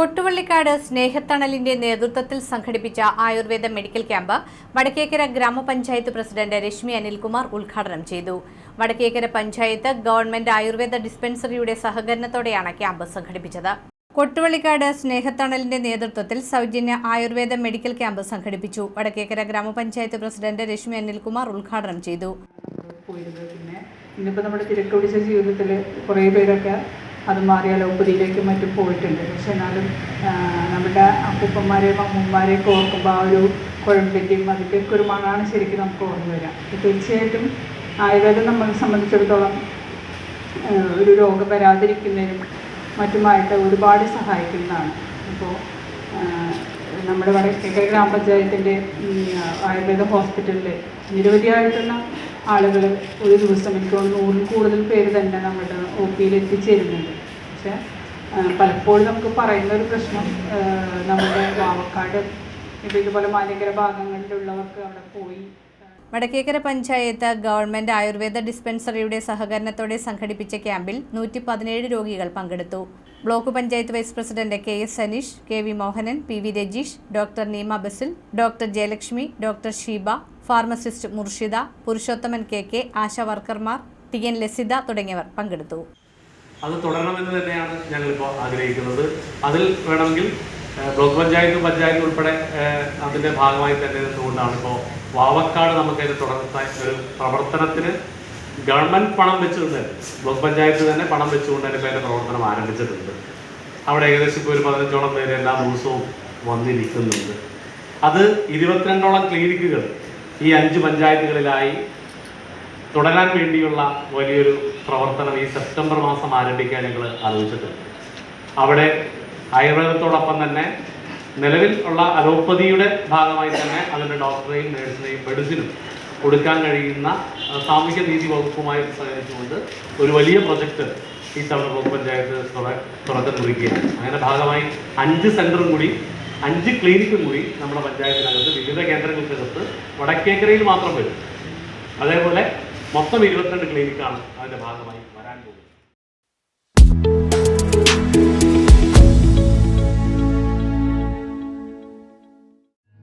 കൊട്ടുവള്ളിക്കാട് സ്നേഹത്തണലിന്റെ നേതൃത്വത്തിൽ സംഘടിപ്പിച്ച Ayurveda medical camp Vadakkekara ഗ്രാമപഞ്ചായത്ത് പ്രസിഡന്റ് രശ്മി അനിൽകുമാർ ഉദ്ഘാടനം ചെയ്തു. വടക്കേക്കര പഞ്ചായത്ത് ഗവൺമെന്റ് ആയുർവേദ ഡിസ്പെൻസറിയുടെ സഹകരണത്തോടെയാണ് ക്യാമ്പ് സംഘടിപ്പിച്ചത്. കൊട്ടുവള്ളിക്കാട് സ്നേഹത്തണലിന്റെ നേതൃത്വത്തിൽ സൗജന്യ ആയുർവേദ മെഡിക്കൽ ക്യാമ്പ് സംഘടിപ്പിച്ചു. വടക്കേക്കര ഗ്രാമപഞ്ചായത്ത് പ്രസിഡന്റ് രശ്മി അനിൽകുമാർ ഉദ്ഘാടനം ചെയ്തു. പിന്നെ ഇന്നിപ്പോൾ നമ്മുടെ തിരക്ക് ജീവിതത്തിൽ കുറേ പേരൊക്കെ അത് മാറി അലോപ്പതിയിലേക്കും മറ്റും പോയിട്ടുണ്ട്. പക്ഷെ എന്നാലും നമ്മുടെ അപ്പൂപ്പന്മാരെയും അമ്മൂമ്മമാരെയൊക്കെ ഓർക്കുമ്പോൾ ആ ഒരു കുഴമ്പിന്റെയും അതിന്റെയൊക്കെ ഒരു മണമാണ് ശരിക്കും നമുക്ക് ഓർമ്മ വരാം. അപ്പോൾ തീർച്ചയായിട്ടും ആയുർവേദം നമ്മളെ സംബന്ധിച്ചിടത്തോളം ഒരു രോഗം വരാതിരിക്കുന്നതിനും മറ്റുമായിട്ട് ഒരുപാട് സഹായിക്കുന്നതാണ്. അപ്പോൾ നമ്മുടെ വടക്കേക്കര ഗ്രാമപഞ്ചായത്തിന്റെ ആയുർവേദ ഹോസ്പിറ്റലിൽ നിരവധിയായിട്ടുള്ള ആളുകൾ ഒരു ദിവസം എനിക്ക് നൂറിൽ കൂടുതൽ പേര് തന്നെ നമ്മുടെ ഒ പിയിൽ എത്തിച്ചേരുന്നുണ്ട്. പക്ഷേ പലപ്പോഴും നമുക്ക് പറയുന്ന ഒരു പ്രശ്നം നമ്മുടെ വാവക്കാട് ഇപ്പോൾ ഇതുപോലെ മാലിന്യകര ഭാഗങ്ങളിലുള്ളവർക്ക് അവിടെ പോയി വടക്കേക്കര പഞ്ചായത്ത് ഗവൺമെന്റ് ആയുർവേദ ഡിസ്പെൻസറിയുടെ സഹകരണത്തോടെ സംഘടിപ്പിച്ച ക്യാമ്പിൽ നൂറ്റി പതിനേഴ് രോഗികൾ പങ്കെടുത്തു. Block panchayat vice president K S Saneesh K V Mohanan P V Rajeesh doctor Neema Basil doctor Jayalakshmi doctor Sheeba pharmacist Murshida Purushothaman K K Asha വർക്കർമാർ T N Lasitha തുടങ്ങിയവർ പങ്കെടുത്തു. അത് തുടരണമെന്ന് തന്നെയാണ് ഞങ്ങളിപ്പോൾ ആഗ്രഹിക്കുന്നത്. അതിൽ വേണമെങ്കിൽ ബ്ലോക്ക് പഞ്ചായത്ത് പഞ്ചായത്ത് ഉൾപ്പെടെ അതിന്റെ ഭാഗമായി തന്നെ നിന്നുകൊണ്ടാണ് ഇപ്പോൾ വാവക്കാട് നമുക്കതിന് തുടർത്ത ഒരു പ്രവർത്തനത്തിന് ഗവൺമെന്റ് പണം വെച്ചുകൊണ്ട് ബ്ലോക്ക് പഞ്ചായത്ത് തന്നെ പണം വെച്ചുകൊണ്ട് അതിന്റെ പേരുടെ പ്രവർത്തനം ആരംഭിച്ചിട്ടുണ്ട്. അവിടെ ഏകദേശം ഇപ്പോൾ ഒരു പതിനഞ്ചോളം പേര് എല്ലാ ദിവസവും വന്നിരിക്കുന്നുണ്ട്. അത് ഇരുപത്തിരണ്ടോളം ക്ലിനിക്കുകൾ ഈ അഞ്ച് പഞ്ചായത്തുകളിലായി തുടരാൻ വേണ്ടിയുള്ള വലിയൊരു പ്രവർത്തനം ഈ സെപ്റ്റംബർ മാസം ആരംഭിക്കാൻ ഞങ്ങൾ ആലോചിച്ചിട്ടുണ്ട്. അവിടെ ആയുർവേദത്തോടൊപ്പം തന്നെ നിലവിൽ ഉള്ള അലോപ്പതിയുടെ ഭാഗമായി തന്നെ അതിന്റെ ഡോക്ടറെയും നേഴ്സിനെയും മെഡിസിനും കൊടുക്കാൻ കഴിയുന്ന സാമൂഹ്യ നീതി വകുപ്പുമായി സഹകരിച്ചുകൊണ്ട് ഒരു വലിയ പ്രൊജക്റ്റ് ഈ തവണ ബ്ലോക്ക് പഞ്ചായത്ത് തുറക്കം കുറിക്കുകയാണ് അങ്ങനെ ഭാഗമായി അഞ്ച് സെന്ററും കൂടി അഞ്ച് ക്ലിനിക്കും കൂടി നമ്മുടെ പഞ്ചായത്തിനകത്ത് വിവിധ കേന്ദ്രങ്ങൾക്കകത്ത് വടക്കേക്കരയിൽ മാത്രം വരും. അതേപോലെ മൊത്തം ഇരുപത്തിരണ്ട് ക്ലിനിക്കാണ് അതിന്റെ ഭാഗമായി വരാൻ പോകുന്നത്.